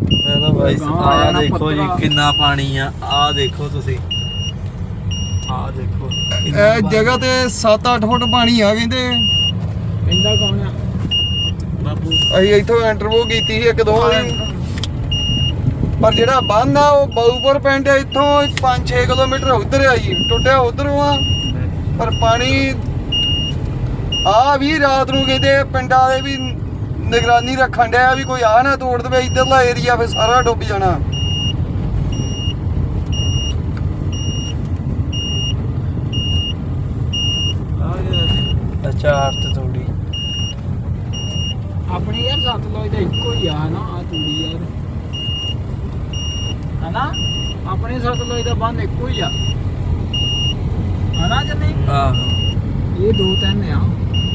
Hello ਭਾਈ ਗਾਂ ਆ ਦੇਖੋ ਜੀ। ਕਿੰਨਾ ਪਾਣੀ ਆ। ਆ ਦੇਖੋ ਤੁਸੀਂ। ਆ ਦੇਖੋ ਕਿੰਨਾ ਇਹ ਪਾਣੀ। ਜਗ੍ਹਾ ਤੇ 7-8 ਫੁੱਟ ਪਾਣੀ ਆ ਕਹਿੰਦੇ। ਕਹਿੰਦਾ ਕੌਣ ਆ? ਬਾਪੂ। ਅਸੀਂ ਇੱਥੋਂ ਇੰਟਰਵਿਊ ਕੀਤੀ ਸੀ ਇੱਕ ਦੋ ਵਾਰੀ। ਪਰ ਜਿਹੜਾ ਬੰਨ ਆ ਉਹ ਬਾਊਪੁਰ ਪਿੰਡ ਆ, ਇੱਥੋਂ 5-6 ਕਿਲੋਮੀਟਰ ਉਧਰ ਆ ਜੀ। ਟੁੱਟਿਆ ਉਧਰੋਂ ਆ। ਪਰ ਪਾਣੀ ਆ ਵੀ ਰਾਤ ਨੂੰ ਕਹਿੰਦੇ ਪਿੰਡਾਂ ਦੇ ਵੀ ਨਿਗਰਾਨੀ ਰੱਖਣ ਡਿਆ ਵੀ ਕੋਈ ਆ ਨਾ ਤੋੜ ਦੇਵੇ ਇੱਧਰਲਾ ਏਰੀਆ ਫਿਰ ਸਾਰਾ ਡੁੱਬ ਜਾਣਾ। ਤੇ ਥੋੜੀ ਆਪਣੇ ਯਾਰ ਸਤਲੁਜ ਦਾ ਇੱਕੋ ਹੀ ਆ ਨਾ ਆ ਤੂੜੀ ਯਾਰ। ਹਨਾ? ਆਪਣੇ ਸਤਲੁਜ ਦਾ ਬੰਨ ਇੱਕੋ ਹੀ ਆ। ਹਨਾ ਜਾਂ ਨਹੀਂ ਆਹੋ। ਇਹ ਦੋ ਤਿੰਨ ਆ।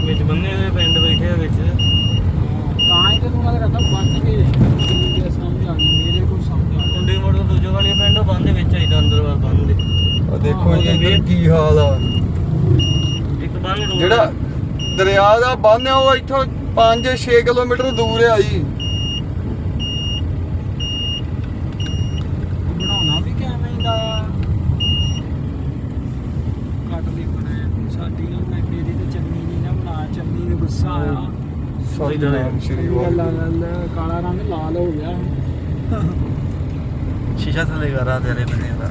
ਵਿੱਚ ਬੰਨੇ ਹੋਏ ਪਿੰਡ ਬੈਠੇ ਆ ਵਿੱਚ। ਤੈਨੂੰ ਮੈਂ ਕਹਿੰਦਾ ਬੰਨ ਕੇ ਇਹ ਸਮਝ ਆ ਗਈ ਮੇਰੇ ਕੋਲ ਸਮਝ ਆ ਗਈ ਟੁੰਡੀ ਮੋੜ ਤੋਂ ਦੂਜੇ ਵਾਲੀ ਪਿੰਡ ਬੰਦ ਦੇ ਵਿੱਚ ਆਈਦਾ ਅੰਦਰ ਵਾਲ ਬੰਦ ਦੇ ਆ ਦੇਖੋ ਜੀ ਇੱਧਰ ਕੀ ਹਾਲ ਆ। ਇੱਕ ਬੰਨ ਜਿਹੜਾ ਦਰਿਆ ਦਾ ਬੰਨ ਆ ਉਹ ਇੱਥੋਂ 5-6 ਕਿਲੋਮੀਟਰ ਦੂਰ ਆ ਜੀ ਬਣਾਉਣਾ ਵੀ ਕਿਵੇਂ ਦਾ ਆ ਕੱਟ ਲਈ ਬਣਾਇਆ ਵੀ ਸਾਡੀ ਨਾ ਮੈਂ ਮੇਰੀ ਤੇ ਚੰਨੀ ਜੀ ਨਾ ਬਣਾ ਚੰਨੀ ਨੂੰ ਗੁੱਸਾ ਆਇਆ ਸਤਨਾਮ ਸ਼੍ਰੀ ਵਾਹਿਗੁਰੂ। ਕਾਲਾ ਰੰਗ ਲਾਲ ਹੋ ਗਿਆ। ਸ਼ੀਸ਼ਾ ਥੱਲੇ ਕਰਾ ਤੇਰੇ ਬੰਨੇ ਦਾ।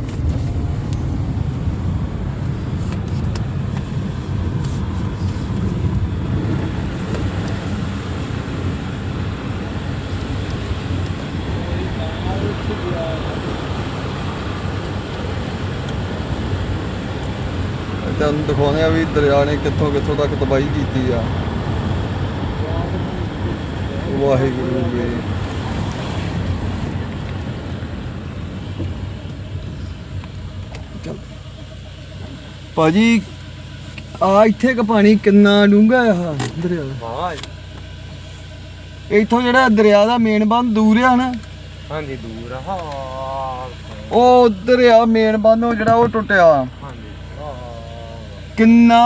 ਤੁਹਾਨੂੰ ਦਿਖਾਉਂਦੇ ਆ ਵੀ ਦਰਿਆ ਨੇ ਕਿੱਥੋਂ ਕਿੱਥੋਂ ਤੱਕ ਤਬਾਹੀ ਕੀਤੀ ਆ। ਵਾਹਿਗੁਰੂ ਜੀ। ਭਾਜੀ ਆ ਇੱਥੇ ਕ ਪਾਣੀ ਕਿੰਨਾ ਡੂੰਘਾ ਆ ਦਰਿਆ? ਵਾਹ। ਇੱਥੋਂ ਜਿਹੜਾ ਦਰਿਆ ਦਾ ਮੇਨ ਬੰਦ ਦੂਰ ਆ ਨਾ ਹਾਂਜੀ ਦੂਰ ਆ। ਹਾਂ ਉਹ ਦਰਿਆ ਮੇਨ ਬੰਦ ਉਹ ਜਿਹੜਾ ਉਹ ਟੁੱਟਿਆ। ਹਾਂਜੀ ਕਿੰਨਾ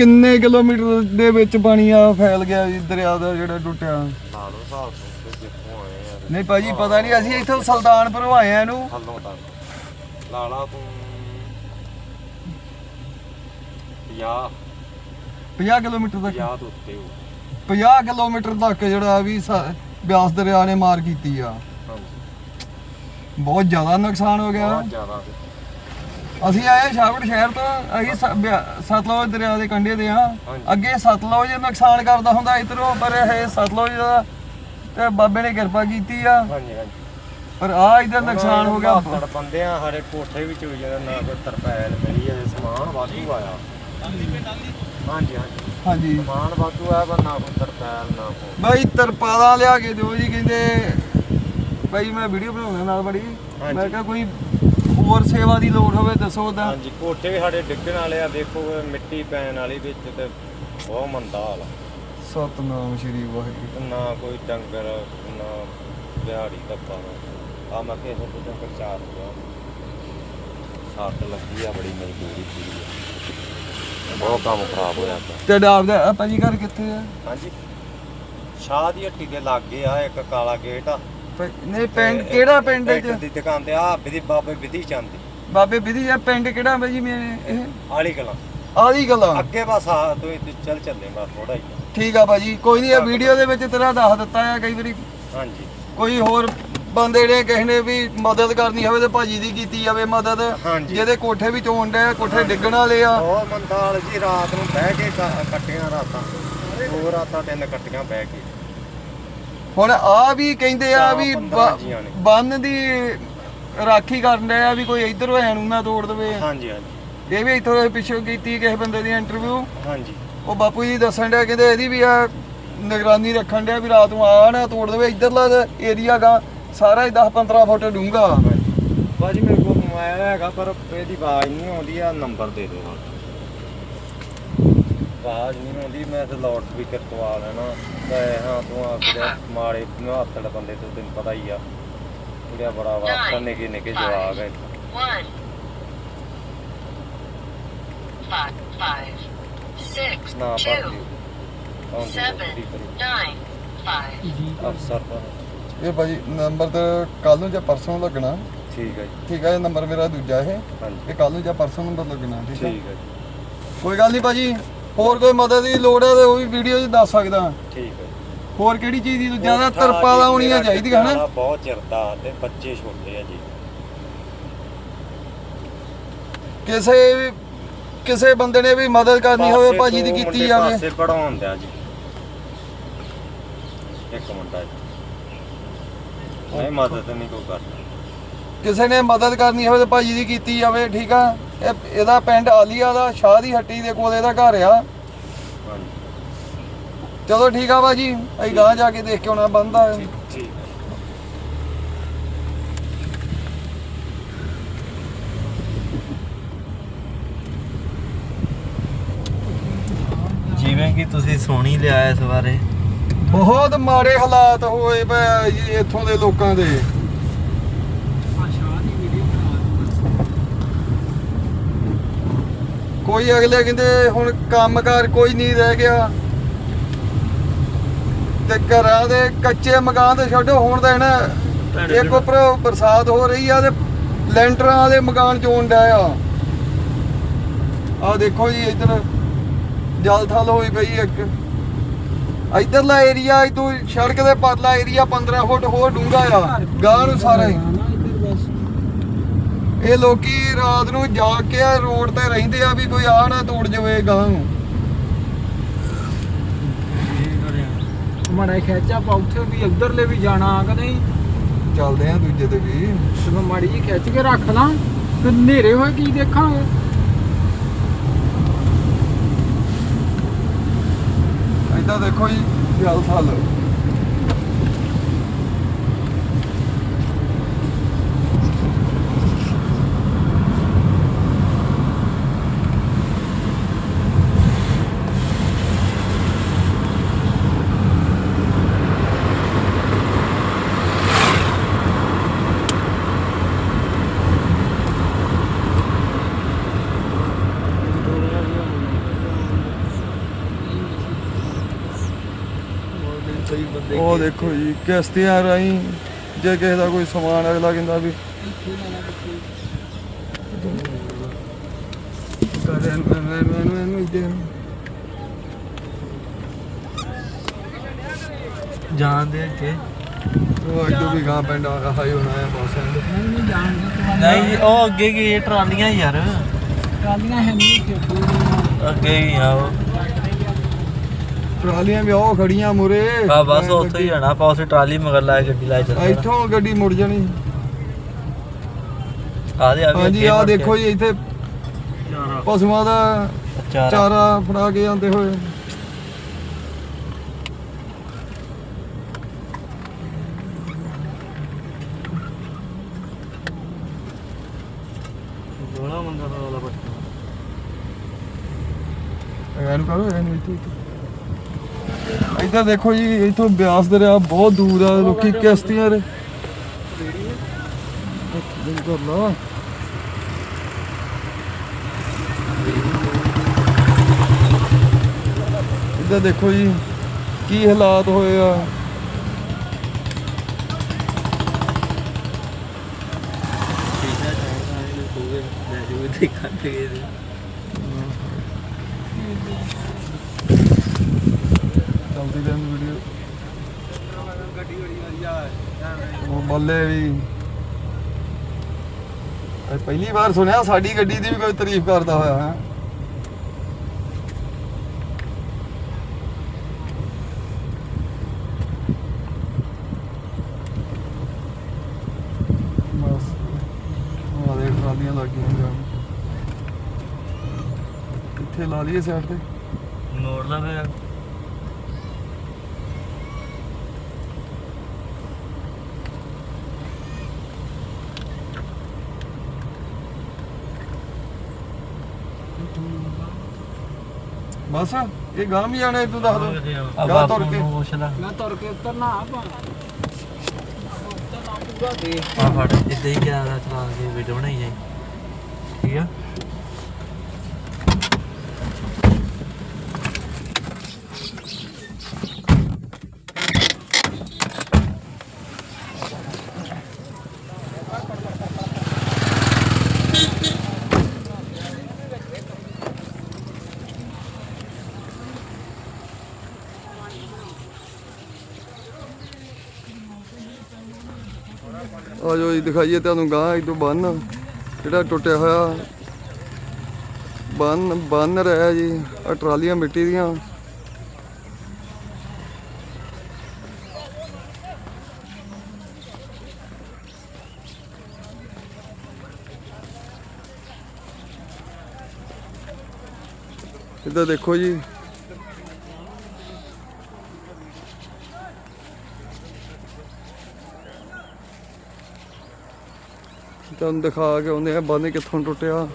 ਕਿੰਨੇ ਕਿਲੋਮੀਟਰ ਦੇ ਵਿੱਚ ਪਾਣੀ ਆ ਫੈਲ ਗਿਆ ਜੀ ਦਰਿਆ ਦਾ ਜਿਹੜਾ ਟੁੱਟਿਆ? ਲਾ ਲਓ ਹਿਸਾਬ ਤੋਂ ਜਿੱਥੋਂ ਆਏ ਆ ਨਹੀਂ ਭਾਜੀ ਪਤਾ ਨਹੀਂ ਅਸੀਂ ਇੱਥੋਂ ਸੁਲਤਾਨਪੁਰੋਂ ਆਏ ਆ ਇਹਨੂੰ। ਥੱਲੋਂ ਤੱਕ। ਲਾ ਲਾ ਤੂੰ 50 50 ਕਿਲੋਮੀਟਰ ਤੱਕ। 50 ਤੋਂ ਉੱਤੇ ਹੋ। 50 ਕਿਲੋਮੀਟਰ ਤੱਕ ਜਿਹੜਾ ਵੀ ਬਿਆਸ ਦਰਿਆ ਨੇ ਮਾਰ ਕੀਤੀ ਆ। ਬਹੁਤ ਜ਼ਿਆਦਾ ਨੁਕਸਾਨ ਹੋ ਗਿਆ। ਬਹੁਤ ਜ਼ਿਆਦਾ। ਅਸੀਂ ਆਏ ਸ਼ਾਹਪੁਰ ਸ਼ਹਿਰ ਤੋਂ ਅਸੀਂ ਸ- ਬਿਆ- ਸਤਲੁਜ ਦਰਿਆ ਦੇ ਕੰਢੇ ਤੇ ਆ। ਅੱਗੇ ਸਤਲੁਜ ਨੁਕਸਾਨ ਕਰਦਾ ਹੁੰਦਾ ਇਧਰੋਂ ਪਰ ਇਹ ਸਤਲੁਜ ਦਾ ਤੇ ਬਾਬੇ ਨੇ ਕਿਰਪਾ ਕੀਤੀ ਆ। ਹਾਂਜੀ ਹਾਂਜੀ। ਪਰ ਆ ਇਧਰ ਨੁਕਸਾਨ ਹੋ ਗਿਆ। ਤੜ ਬੰਦੇ ਆ ਸਾਡੇ ਕੋਠੇ ਵਿੱਚ ਹੋਈ ਜਾਂਦਾ ਨਾ ਕੋਈ ਤਰਪੈਲ ਮਿਲੀ ਹੈ ਸਮਾਨ ਵਾਧੂ ਆਇਆ। ਹਾਂਜੀ ਹਾਂਜੀ। ਹਾਂਜੀ। ਸਮਾਨ ਵਾਧੂ ਆਇਆ ਪਰ ਨਾ ਕੋਈ ਤਰਪੈਲ ਨਾ ਕੋਈ। ਬਾਈ ਤਰਪਾਲਾਂ ਲਿਆ ਕੇ ਦਿਓ ਜੀ ਕਹਿੰਦੇ ਬਾਈ ਮੈਂ ਵੀਡੀਓ ਬਣਾਉਣਾ ਨਾਲ ਬੜੀ। ਮੈਂ ਕਿਹਾ ਕੋਈ ਹੋਰ ਸੇਵਾ ਦੀ ਲੋੜ ਹੋਵੇ ਦੱਸੋ ਤਾਂ ਹਾਂਜੀ ਕੋਠੇ ਵੀ ਸਾਡੇ ਡਿੱਗਣ ਵਾਲੇ ਆ ਦੇਖੋ ਮਿੱਟੀ ਪੈਣ ਵਾਲੀ ਵਿੱਚ ਤੇ ਬਹੁਤ ਮੰਦਾ ਹਾਲ ਆ। ਸਤਨਾਮ ਸ਼੍ਰੀ ਵਾਹਿਗੁਰੂ। ਤੇ ਨਾ ਕੋਈ ਡੰਗਰ ਨਾ ਦਿਹਾੜੀ ਦੱਪਾ ਨਾ। ਆ ਮੈਂ ਕਿਹਾ ਤੋਂ ਡੰਗਰ ਚਾਰ ਹੋ ਗਿਆ ਸੱਟ ਲੱਗੀ ਆ ਬੜੀ ਮਜਬੂਰੀ ਪੂਰੀ ਆ ਬਹੁਤ ਕੰਮ ਖਰਾਬ ਹੋਇਆ ਤੇ। ਡਾਬ ਦਾ ਆਪਾਂ ਜੀ ਘਰ ਕਿੱਥੇ ਆ? ਹਾਂਜੀ। ਸ਼ਾਹ ਦੀ ਹੱਟੀ ਦੇ ਲਾਗੇ ਆ ਇੱਕ ਕਾਲਾ ਗੇਟ ਆ। ਪ- ਨਹੀਂ ਪਿੰਡ ਕਿਹੜਾ ਪਿੰਡ ਇੱਕ ਚ? ਦੀ ਦੁਕਾਨ ਤੇ ਆ ਵਿਧੀ ਬਾਬੇ ਵਿਧੀ ਚੰਦ। ਦੀ ਬਾਬੇ ਵਿਧੀ ਆ ਪਿੰਡ ਕਿਹੜਾ ਬਾਈ ਮੈਂ ਇਹ? ਆਲੀ ਕਲਾਂ। ਆਦੀ ਗੱਲਾਂ ਅੱਗੇ ਬਸ ਆ ਤੂੰ ਇੱਥੇ ਚੱਲ ਚੱਲੇ ਬਸ ਥੋੜਾ ਹੀ। ਠੀਕ ਆ ਭਾਜੀ ਕੋਈ ਨਹੀਂ ਇਹ ਵੀਡੀਓ ਦੇ ਵਿੱਚ ਤੇਰਾ ਦੱਸ ਦਿੱਤਾ ਆ ਕਈ ਵਾਰੀ। ਹਾਂਜੀ। ਕੋਈ ਹੋਰ ਬੰਦੇ ਨੇ ਕਿਸੇ ਨੇ ਵੀ ਮਦਦ ਕਰਨੀ ਹੋਵੇ ਤੇ ਭਾਜੀ ਦੀ ਕੀਤੀ ਜਾਵੇ ਮਦਦ ਹਾਂਜੀ। ਜਿਹਦੇ ਕੋਠੇ ਵੀ ਚੋਣ ਡਿਆ ਕੋਠੇ ਡਿੱਗਣ ਵਾਲੇ ਆ। ਉਹ ਮੰਦਾਲ ਜੀ ਰਾਤ ਨੂੰ ਬਹਿ ਕੇ ਕ- ਕੱਟੀਆਂ ਰਾਤਾਂ। ਦੋ ਰਾਤਾਂ ਤਿੰਨ ਕੱਟੀਆਂ ਬਹਿ ਕੇ। ਹੁਣ ਆ ਵੀ ਕਹਿੰਦੇ ਆ ਵੀ। ਬੰਨ ਦੀ ਰਾਖੀ ਕਰਨ ਡਿਆ ਆ ਵੀ ਕੋਈ ਇਧਰੋਂ ਐ ਨੂੰ ਨਾ ਤੋੜ ਦੇਵੇ। ਹਾਂਜੀ ਹਾਂਜੀ। ਇਹ ਵੀ ਇੱਥੋਂ ਪਿੱਛੋਂ ਕੀਤੀ ਕਿਸੇ ਬੰਦੇ ਦੀ ਇੰਟਰਵਿਊ ਹਾਂਜੀ। ਉਹ ਬਾਪੂ ਜੀ ਦੱਸਣ ਡਿਆ ਕਹਿੰਦੇ ਇਹਦੀ ਵੀ ਆ ਨਿਗਰਾਨੀ ਰੱਖਣ ਡਿਆ ਵੀ ਰਾਤ ਨੂੰ ਆ ਨਾ ਤੋੜ ਦੇਵੇ ਇਧਰਲਾ ਏਰੀਆ ਗਾ ਸਾਰਾ ਹੀ 10 15 ਫੁੱਟ ਡੂੰਘਾ। ਬਾਜੀ ਮੇਰੇ ਕੋਲ ਮੋਬਾਈਲ ਹੈਗਾ ਪਰ ਇਹਦੀ ਆਵਾਜ਼ ਨਹੀਂ ਆਉਂਦੀ ਆ ਨੰਬਰ ਦੇ ਦਿਓ। ਆਵਾਜ਼ ਨਹੀਂ ਆਉਂਦੀ ਮੈਂ ਤੇ ਲਾਊਡ ਸਪੀਕਰ ਪਵਾ ਲੈਣਾ। ਤੇ ਹਾਂ ਤੂੰ ਆ ਕਿਹੜੇ ਮਾੜੇ ਹੱਥੜ ਬੰਦੇ ਤੋਂ ਤੈਨੂੰ ਪਤਾ ਹੀ ਆ। ਜਿਹੜਾ ਬੜਾ ਵਾਸਤਾ ਨਿੱਕੇ ਨਿੱਕੇ ਜਵਾਗ ਹੈ ਨਾ ਅਫਸਰ ਇਹ ਭਾਜੀ ਨੰਬਰ ਤੇ ਕੱਲ ਨੂੰ ਜਾਂ ਪਰਸੋਂ ਨੂੰ ਲੱਗਣਾ। ਠੀਕ ਹੈ ਜੀ। ਠੀਕ ਹੈ ਇਹ ਨੰਬਰ ਮੇਰਾ ਦੂਜਾ ਇਹ। ਇਹ ਕੱਲ ਨੂੰ ਜਾਂ ਪਰਸੋਂ ਨੂੰ ਨੰਬਰ ਲੱਗਣਾ ਠੀਕ ਹੈ ਠੀਕ ਹੈ ਜੀ। ਕੋਈ ਗੱਲ ਨਹੀਂ ਭਾਜੀ। ਹੋਰ ਕੋਈ ਮਦਦ ਦੀ ਲੋੜ ਹੈ ਤੇ ਉਹ ਵੀ ਵੀਡੀਓ 'ਚ ਦੱਸ ਸਕਦਾ ਠੀਕ ਹੈ। ਹੋਰ ਕਿਹੜੀ ਚੀਜ਼ ਦੀ ਜ਼ਿਆਦਾ ਉੱਠਾ ਤਰਪਾਲਾਂ ਜੀ, ਹੋਣੀਆਂ ਮੇਰਾ ਚਾਹੀਦੀਆਂ ਹਨਾ? ਟਿਕਾਣਾ ਬਹੁਤ ਚਿਰਦਾ ਤੇ ਬੱਚੇ ਛੋਟੇ ਆ ਜੀ। ਕਿਸੇ ਵੀ ਕਿਸੇ ਬੰਦੇ ਨੇ ਵੀ ਮਦਦ ਕਰਨੀ ਹੋਵੇ ਭਾਜੀ ਦੀ ਕੀਤੀ ਜਾਵੇ। ਪਾਸੇ ਪੜਾਉਣ ਦਿਆਂ ਜੀ। ਇੱਕ ਮੁੰਡਾ ਜੀ। ਨਹੀਂ ਮਦਦ ਨਹੀਂ ਕੋਈ ਕਰਦਾ। ਕਿਸੇ ਨੇ ਮਦਦ ਕਰਨੀ ਹੋਵੇ ਤਾਂ ਭਾਜੀ ਦੀ ਕੀਤੀ ਜਾਵੇ ਠੀਕ ਆ? ਇਹ ਇਹਦਾ ਪਿੰਡ ਆਲੀਆ ਦਾ ਸ਼ਾਹ ਦੀ ਹੱਟੀ ਦੇ ਕੋਲ ਇਹਦਾ ਘਰ ਆ। ਚਲੋ ਠੀਕ ਆ ਭਾਜੀ ਅਸੀਂ ਗਾਂ ਜਾ ਕੇ ਦੇਖ ਕੇ ਆਉਣਾ ਬੰਦਾ ਠੀਕ ਜਿਵੇਂ ਕਿ ਤੁਸੀਂ ਸੁਣੀ ਲਿਆ ਇਸ ਬਾਰੇ। ਬਹੁਤ ਮਾੜੇ ਹਾਲਾਤ ਹੋਏ ਪਏ ਆ ਜੀ ਇੱਥੋਂ ਦੇ ਲੋਕਾਂ ਦੇ ਆ ਸ਼ਾਹ ਦੀ ਵੀਡੀਓ ਬਣਾ ਦਿਓ ਕੋਈ ਅਗਲੇ ਕਹਿੰਦੇ ਹੁਣ ਕੰਮਕਾਰ ਕੋਈ ਨਹੀਂ ਰਹਿ ਗਿਆ। ਤੇ ਘਰਾਂ ਦੇ ਕੱਚੇ ਮਕਾਨ ਤੇ ਛੱਡੋ ਹੁਣ ਤਾਂ ਨਾ ਇੱਕ ਉੱਪਰ ਬਰਸਾਤ ਹੋ ਰਹੀ ਆ ਤੇ ਲੈਂਟਰਾਂ ਦੇ ਮਕਾਨ ਚੋਣ ਡਿਆ ਆ। ਆ ਦੇਖੋ ਜੀ ਇੱਧਰ ਜਲ ਥਲ ਹੋਈ ਪਈ ਇੱਕ। ਇੱਧਰਲਾ ਏਰੀਆ ਇਦੋਂ ਸੜਕ ਦੇ ਪਰਲਾ ਏਰੀਆ 15 ਫੁੱਟ ਹੋਰ ਡੂੰਘਾ ਆ। ਗਾਂ ਨੂੰ ਸਾਰਾ। ਹੀ ਇਹ ਲੋਕੀ ਰਾਤ ਨੂੰ ਜਾ ਕੇ ਆ ਰੋਡ ਤੇ ਰਹਿੰਦੇ ਆ ਵੀ ਕੋਈ ਆ ਨਾ ਤੋੜ ਜਾਵੇ ਗਾਂ ਨੂੰ। ਮਾੜਾ ਖਿੱਚਾ ਪਾ ਉੱਥੇ ਵੀ ਇੱਧਰਲੇ ਵੀ ਜਾਣਾ ਕਿ ਨਹੀਂ? ਚੱਲਦੇ ਆ ਦੂਜੇ ਤੇ ਵੀ। ਮੈਂ ਮਾੜੀ ਜੀ ਖਿੱਚ ਕੇ ਰੱਖ ਲਾਂ ਤੇ ਹਨੇਰੇ ਹੋਏ ਕੀ ਦੇਖਾਂਗੇ? ਏਦਾਂ ਦੇਖੋ ਜੀ ਜਲ ਥਲ। ਉਹ ਦੇਖੋ ਜੀ ਕਿਸ਼ਤੀਆਂ ਰਾਹੀਂ ਜੇ ਕਿਸੇ ਦਾ ਕੋਈ ਸਮਾਨ ਅਗਲਾ ਕਹਿੰਦਾ ਵੀ ਕਰੇ ਇੱਥੇ। ਜਾਣਦੇ ਅੱਗੇ ਉਹ ਅੱਗੇ ਵੀ ਗਾਂ ਪਿੰਡ ਆ ਹਾਈ ਹੋਣਾ ਹੈ ਬਸ ਨਹੀਂ ਨਹੀਂ ਜਾਣਦੇ ਨਹੀਂ ਉਹ ਅੱਗੇ ਕੀ ਟਰਾਲੀਆਂ ਯਾਰ। ਟਰਾਲੀਆਂ ਹੈ ਨਹੀਂ ਕਿ ਅੱਗੇ ਹੀ ਆ ਉਹ। ਟਰਾਲੀਆਂ ਵੀ ਉਹ ਖੜੀਆਂ ਮੁਰੇ। ਆ ਬਸ ਉੱਥੇ ਹੀ ਜਾਣਾ। ਆਪਾਂ ਉਸੇ ਟਰਾਲੀ ਮਗਰ ਲਾ ਕੇ ਗੱਡੀ ਲਾਏ ਚੱਲਦੇ ਇੱਥੋਂ ਗੱਡੀ ਮੁੜ ਜਾਣੀ। ਆ ਦੇ ਆ ਵੀ ਹਾਂਜੀ ਅੱਗੇ ਆ ਮੁੜ ਕੇ। ਦੇਖੋ ਜੀ ਇੱਥੇ ਪਸ਼ੂਆਂ ਦਾ ਚਾਰ। ਚਾਰਾ ਫੜਾ ਕੇ ਜਾਂਦੇ ਹੋਏ। ਮੰਗਾ ਦਾ ਵਾਲਾ ਬੱਚਾ। ਐਨ ਕਰੋ ਐਨ ਇੱਥੇ ਇੱਧਰ ਦੇਖੋ ਜੀ, ਇੱਥੋਂ ਬਿਆਸ ਦਰਿਆ ਬਹੁਤ ਦੂਰ ਆ, ਲੋਕੀ ਕਿਸ਼ਤੀਆਂ ਰੇ ਕਰ ਲਾ ਇੱਧਰ ਦੇਖੋ ਜੀ, ਕੀ ਹਾਲਾਤ ਹੋਏ ਆ। ਦੇਖਾਂ ਤੇ ਚਲਦੀ ਵੀਡੀਓ ਗੱਡੀ ਬੜੀ ਵਧੀਆ ਉਹ ਬੱਲੇ ਵੀ। ਪਹਿਲੀ ਵਾਰ ਸੁਣਿਆ, ਸਾਡੀ ਗੱਡੀ ਦੀ ਵੀ ਕੋਈ ਤਾਰੀਫ ਕਰਦਾ ਹੋਇਆ ਹੈ। ਟਰਾਲੀਆਂ ਲੱਗੀਆਂ ਜਾਣ ਇੱਥੇ ਲਾ ਲਈਏ ਸਾਈਡ ਤੇ? ਮੋੜ ਲਾ ਫਿਰ ਬਸ ਇਹ ਗਾਂ ਵੀ ਜਾਣਾ ਤੂੰ ਦੱਸ ਦੋ। ਜਾ ਤੁਰ ਕੇ। ਮੈਂ ਤੁਰ ਕੇ ਉਤਰਨਾ ਆਪਾਂ ਉਤਰਨਾ ਪੂਰਾ ਦੇਖ ਆ ਫੜ ਇੱਦਾਂ ਹੀ ਕਿਹਾ ਚਲਾ ਕੇ ਵੀਡੀਓ ਬਣਾਈ ਜਾਈ। ਠੀਕ ਆ? ਆ ਜੋ ਜੀ ਦਿਖਾਈਏ ਤੁਹਾਨੂੰ ਗਾਂ ਇਦੋਂ ਬੰਨ, ਜਿਹੜਾ ਟੁੱਟਿਆ ਹੋਇਆ। ਬੰਨ ਬੰਨ ਰਿਹਾ ਜੀ ਆ ਟਰਾਲੀਆਂ ਮਿੱਟੀ ਦੀਆਂ। ਇੱਧਰ ਦੇਖੋ ਜੀ ਤੁਹਾਨੂੰ ਦਿਖਾ ਕੇ ਆਉਂਦੇ ਆ ਬੰਨ ਕਿੱਥੋਂ ਟੁੱਟਿਆ?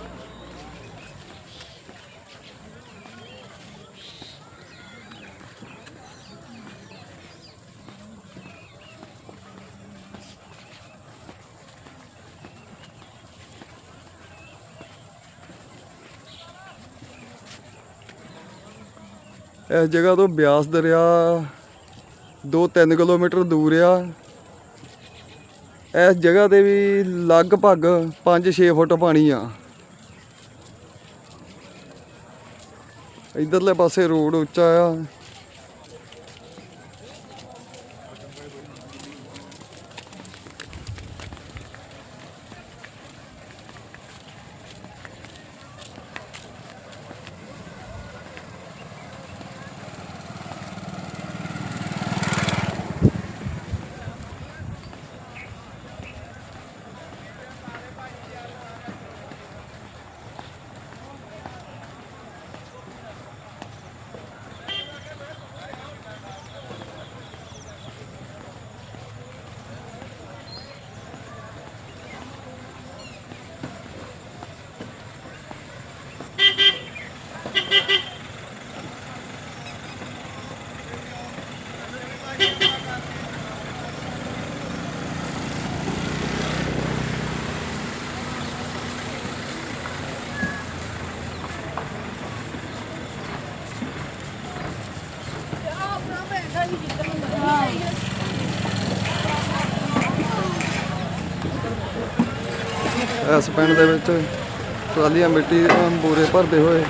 ਇਸ ਜਗ੍ਹਾ ਤੋਂ ਬਿਆਸ ਦਰਿਆ 2-3 ਕਿਲੋਮੀਟਰ ਦੂਰ ਆ। ਇਸ ਜਗ੍ਹਾ ਤੇ ਵੀ ਲਗਭਗ 5-6 ਫੁੱਟ ਪਾਣੀ ਆ। ਇਧਰਲੇ ਪਾਸੇ ਰੋਡ ਉੱਚਾ ਆ। ਇਸ ਪਿੰਡ ਦੇ ਵਿੱਚ ਟਰਾਲੀਆਂ ਮਿੱਟੀ ਦੇ ਬੋਰੇ ਭਰਦੇ ਹੋਏ।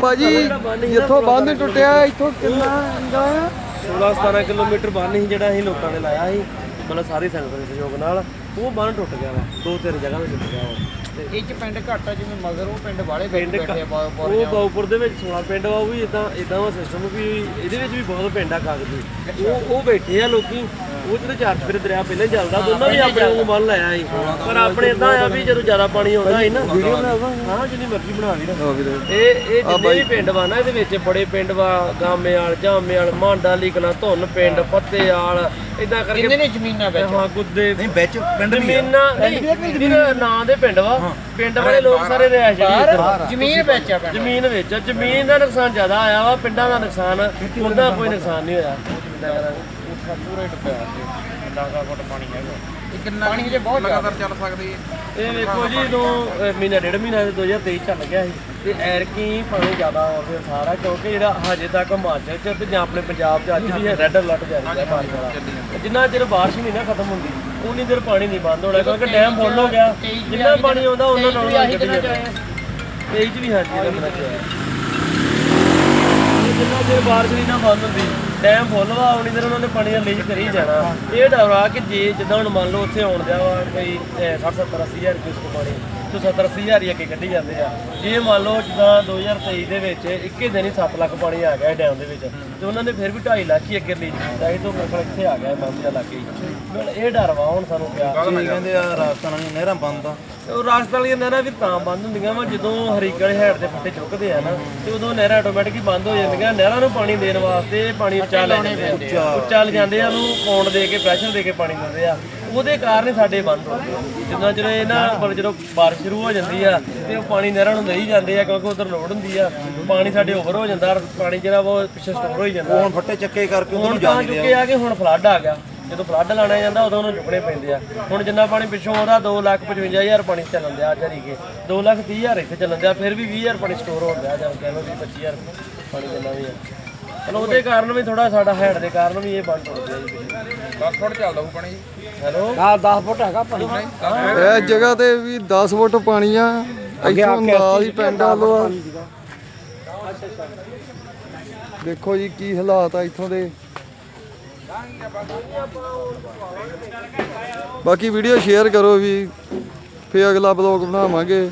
ਬਾਜੀ ਜਿੱਥੋਂ ਬੰਦ ਟੁੱਟਿਆ ਇੱਥੋਂ ਕਿੰਨਾ ਗਾ ਆ? 16 17 ਕਿਲੋਮੀਟਰ ਬੰਨ ਸੀ ਜਿਹੜਾ ਅਸੀਂ ਲੋਕਾਂ ਨੇ ਲਾਇਆ ਸੀ। ਮਤਲਬ ਸਾਰੀ ਸੰਗਤ ਦੇ ਸਹਿਯੋਗ ਨਾਲ। ਉਹ ਬੰਨ ਟੁੱਟ ਗਿਆ ਵਾ। ਦੋ ਤਿੰਨ ਜਗ੍ਹਾ ਤੇ ਟੁੱਟ ਗਿਆ ਵਾ। ਤੇ ਇਹ ਚ ਪਿੰਡ ਘੱਟ ਆ ਜਿਵੇਂ ਮਗਰ ਉਹ ਪਿੰਡ ਵਾਲੇ ਪਿੰਡ ਬੈਠੇ ਆ ਬਾ- ਉਹ। ਬਾਉਪੁਰ ਦੇ ਵਿੱਚ 16 ਪਿੰਡ ਵਾ ਉਹ ਵੀ ਇਦਾਂ ਇਦਾਂ ਦਾ ਸਿਸਟਮ ਵੀ ਇਹਦੇ ਵਿੱਚ ਵੀ ਬਹੁਤ ਪਿੰਡ ਆ ਕਾਗਜ਼ੀ। ਉਹ ਉਹ ਬੈਠੇ ਆ ਲੋਕੀ। ਉਹ ਜਿਹੜੇ ਚਾਰ ਫਿਰ ਦਰਿਆ ਪਹਿਲਾਂ ਹੀ ਚੱਲਦਾ ਦੋਨਾਂ ਵੀ ਆਪਣੇ ਨੂੰ ਬੰਨ ਲਾਇਆ ਸੀ। ਪਰ ਆਪਣੇ ਇਦਾਂ ਆ ਵੀ ਜਦੋਂ ਜ਼ਿਆਦਾ ਪਾਣੀ ਆਉਂਦਾ ਸੀ ਨਾ ਵੀਡੀਓ ਹਾਂ। ਜਿੰਨੀ ਮਰਜ਼ੀ ਬਣਾ ਲਈ ਨਾ। ਇਹ ਇਹ ਜਿੰਨੇ ਵੀ ਪਿੰਡ ਵਾ ਨਾ ਇਹਦੇ ਵਿੱਚ ਬੜੇ ਪਿੰਡ ਵਾ ਗਾਮੇਵਾਲ ਜਾਮੇਵਾਲ ਮਾਂਡਾਲੀ ਕਲਾਂ ਧੁੰਨ ਪਿੰਡ ਪੱਤੇਵਾਲ ਇਦਾਂ ਕਰਕੇ ਕਿੰਨੇ ਨੇ ਜ਼ਮੀਨਾਂ ਵਿੱਚ? ਹਾਂ ਗੁੱਦੇ। ਨਹੀਂ ਵਿੱਚ ਪਿੰਡ ਵੀ। ਜ਼ਮੀਨਾਂ ਨਹੀਂ ਨਾਂ ਦੇ ਪਿੰਡ ਵਾ। ਪਿੰਡ ਵਾਲੇ ਲੋਕ ਸਾਰੇ ਇੱਧਰ ਵਾ। ਜ਼ਮੀਨ ਵਿੱਚ ਜ਼ਮੀਨ ਵਿੱਚ। ਜ਼ਮੀਨ ਦਾ ਨੁਕਸਾਨ ਜ਼ਿਆਦਾ ਆਇਆ ਵਾ ਪਿੰਡਾਂ ਦਾ ਨੁਕਸਾਨ ਉਹਦਾ ਕੋਈ ਨੁਕਸਾਨ ਨਹੀਂ ਹੋਇਆ। ਪੂਰੇ ਡੁੱਬਿਆ ਡਾਗਾ ਫੁੱਟ ਪਾਣੀ ਹੈਗਾ ਇਹ ਕਿੰਨਾ ਪਾਣੀ ਜੇ ਬਹੁਤ ਲਗਾਤਾਰ ਚੱਲ ਸਕਦੀ ਹੈ? ਇਹ ਵੇਖੋ ਜੀ ਜਦੋਂ ਅਹ, ਮਹੀਨਾ ਡੇਢ ਮਹੀਨਾ ਦੇ 2023 ਚੱਲ ਗਿਆ ਸੀ। ਤੇ ਐਰਕੀ ਪਾਣੀ ਜ਼ਿਆਦਾ ਆਉਂਦੇ ਸਾਰਾ ਕਿਉਂਕਿ ਜਿਹੜਾ ਹਜੇ ਤੱਕ ਹਿਮਾਚਲ ਚ ਤੇ ਜਾਂ ਆਪਣੇ ਪੰਜਾਬ ਚ ਅੱਜ ਵੀ ਰੈੱਡ ਅਲਰਟ ਜਾਰੀ ਹੈ ਪਾਣੀ ਵਾਲਾ। ਜਿੰਨਾ ਚਿਰ ਬਾਰਿਸ਼ ਨਹੀਂ ਨਾ ਖਤਮ ਹੁੰਦੀ ਉਨੀ ਦੇਰ ਪਾਣੀ ਨਹੀਂ ਬੰਦ ਹੋਣਾ ਕਿਉਂਕਿ ਡੈਮ ਫੁੱਲ ਹੋ ਗਿਆ। ਜਿੰਨਾ ਪਾਣੀ ਆਉਂਦਾ ਉਹਨਾਂ ਨਾਲ ਨਾਲ ਕੱਢੀ ਜਾਂਦਾ ਚ ਵੀ ਹਾਂਜੀ ਇਹਦਾ ਬਣਾ ਜਿੰਨਾ ਚਿਰ ਬਾਰਿਸ਼ ਨਹੀਂ ਨਾ ਬੰਦ ਹੁੰਦੀ ਡੈਮ ਫੁੱਲ ਵਾ, ਉਨੀ ਦੇਰ ਉਹਨਾਂ ਨੇ ਪਾਣੀ ਦਾ ਲੀਜ ਕਰੀ ਜਾਣਾ। ਇਹ ਡਰ ਆ ਕਿ ਜੇ, ਜਿੱਦਾਂ ਹੁਣ ਮੰਨ ਲਓ ਉੱਥੇ ਆਉਣ ਦਿਆ ਵਾ, ਕੋਈ 60 70 80 ਹਜ਼ਾਰ ਕਿਉਂ ਪਾਣੀ। ਤੋਂ 70 80 ਹਜ਼ਾਰ ਹੀ ਅੱਗੇ ਕੱਢੀ ਜਾਂਦੇ ਆ। ਜੇ ਮੰਨ ਲਓ ਜਿੱਦਾਂ 2023 ਦੇ ਵਿੱਚ ਇੱਕੇ ਦਿਨ ਹੀ 7 ਲੱਖ ਪਾਣੀ ਆ ਗਿਆ ਡੈਮ ਦੇ ਵਿੱਚ। ਤੇ ਉਹਨਾਂ ਨੇ ਫਿਰ ਵੀ 2.5 ਲੱਖ ਹੀ ਅੱਗੇ ਲੀਜ ਕੀਤਾ। ਇਹ ਤੋਂ ਮਤਲਬ ਇੱਥੇ ਆ ਗਿਆ ਮੰਨ ਲਿਆ ਲੱਗੇ ਮਤਲਬ ਇਹ ਡਰ ਵਾ ਹੁਣ ਸਾਨੂੰ ਪਿਆ। ਕੀ ਕਹਿੰਦੇ ਆ ਰਾਜਸਥਾਨ ਵਾਲੀਆਂ ਨਹਿਰਾਂ ਬੰਦ ਆ। ਤੇ ਉਹ ਰਾਜਸਥਾਨ ਵਾਲੀਆਂ ਨਹਿਰਾਂ ਵੀ ਤਾਂ ਬੰਦ ਹੁੰਦੀਆਂ ਵਾ ਜਦੋਂ ਹਰੀਕੇ ਵਾਲੇ ਹੈਡ ਦੇ ਫੱਟੇ ਚੁੱਕਦੇ ਆ ਨਾ ਤੇ ਉਦੋਂ ਨਹਿਰਾਂ ਆਟੋਮੈਟਿਕ ਹੀ ਬੰਦ ਹੋ ਜਾਂਦੀਆਂ। ਨਹਿਰਾਂ ਨੂੰ ਪਾਣੀ ਦੇਣ ਵਾਸਤੇ ਪਾਣੀ ਉੱਚਾ ਲੈ ਜਾਂਦੇ ਆ। ਉੱਚਾ ਲੈ ਜਾਂਦੇ ਆ ਉਹਨੂੰ ਪੌਂਡ ਦੇ ਕੇ ਪ੍ਰੈਸ਼ਰ ਦੇ ਕੇ ਪਾਣੀ ਦਿੰਦੇ ਆ। ਉਹਦੇ ਕਾਰਨ ਹੀ ਸਾਡੇ ਬੰਦ ਹੋ ਗਏ। ਜਿੰਨਾ ਚਿਰ ਇਹ ਨਾ ਪਰ ਜਦੋਂ ਬਾਰਿਸ਼ ਸ਼ੁਰੂ ਹੋ ਜਾਂਦੀ ਆ ਤੇ ਉਹ ਪਾਣੀ ਨਹਿਰਾਂ ਨੂੰ ਦੇਈ ਜਾਂਦੇ ਆ ਕਿਉਂਕਿ ਉਧਰ ਲੋੜ ਹੁੰਦੀ ਆ। ਪਾਣੀ ਸਾਡੇ ਓਵਰ ਹੋ ਜਾਂਦਾ ਪਾਣੀ ਜਿਹੜਾ ਉਹ ਪਿੱਛੇ ਸਟੋਰ ਹੋਈ ਜਾਂਦਾ। ਹੁਣ ਫੱਟੇ ਚੱਕੇ ਕਰਕੇ ਉਧਰ ਨੂੰ ਜਾ ਤਾਂ ਨਹੀਂ ਚੁੱਕੇ ਆ ਕਿ ਹੁਣ ਫਲੱਡ ਆ ਗਿਆ। ਜਦੋਂ ਫਲੱਡ ਲਾਣਾ ਜਾਂਦਾ ਉਦੋਂ ਉਹਨੂੰ ਚੁੱਕਣੇ ਪੈਂਦੇ ਆ। ਹੁਣ ਜਿੰਨਾ ਪਾਣੀ ਪਿੱਛੋਂ ਉਹਦਾ 255000 ਪਾਣੀ ਚੱਲਣ ਦਿਆ ਜਰੀ ਕੇ 230000 ਇੱਥੇ ਚੱਲਣ ਦਿਆ ਫਿਰ ਵੀ 20000 ਪਾਣੀ ਸਟੋਰ ਹੋ ਗਿਆ ਜਾਂ ਕਹਿੰਦਾ ਵੀ 25000 ਪਾਣੀ ਜਿੰਨਾ ਵੀ ਆ। ਚਲੋ ਉਹਦੇ ਕਾਰਨ ਵੀ ਥੋੜਾ ਸਾਡਾ ਹੈਡ ਦੇ ਕਾਰਨ ਵੀ ਇਹ ਬੰਦ ਹੋ ਗਿਆ ਜੀ। 10 ਫੁੱਟ ਚੱਲਦਾ ਉਹ ਪਾਣੀ। ਹੈਲੋ ਇਹ ਜਗ੍ਹਾ ਤੇ ਵੀ 10 ਫੁੱਟ ਪਾਣੀ ਆ। ਇੱਥੋਂ ਨਾਲ ਹੀ ਪਿੰਡ ਵਾਲੋ ਆ। ਦੇਖੋ ਜੀ ਕੀ ਹਾਲਾਤ ਆ ਇੱਥੋਂ ਦੇ। ਬਾਕੀ ਵੀਡੀਓ ਸ਼ੇਅਰ ਕਰੋ ਵੀ ਫੇਰ ਅਗਲਾ ਬਲੌਗ ਬਣਾਵਾਂਗੇ।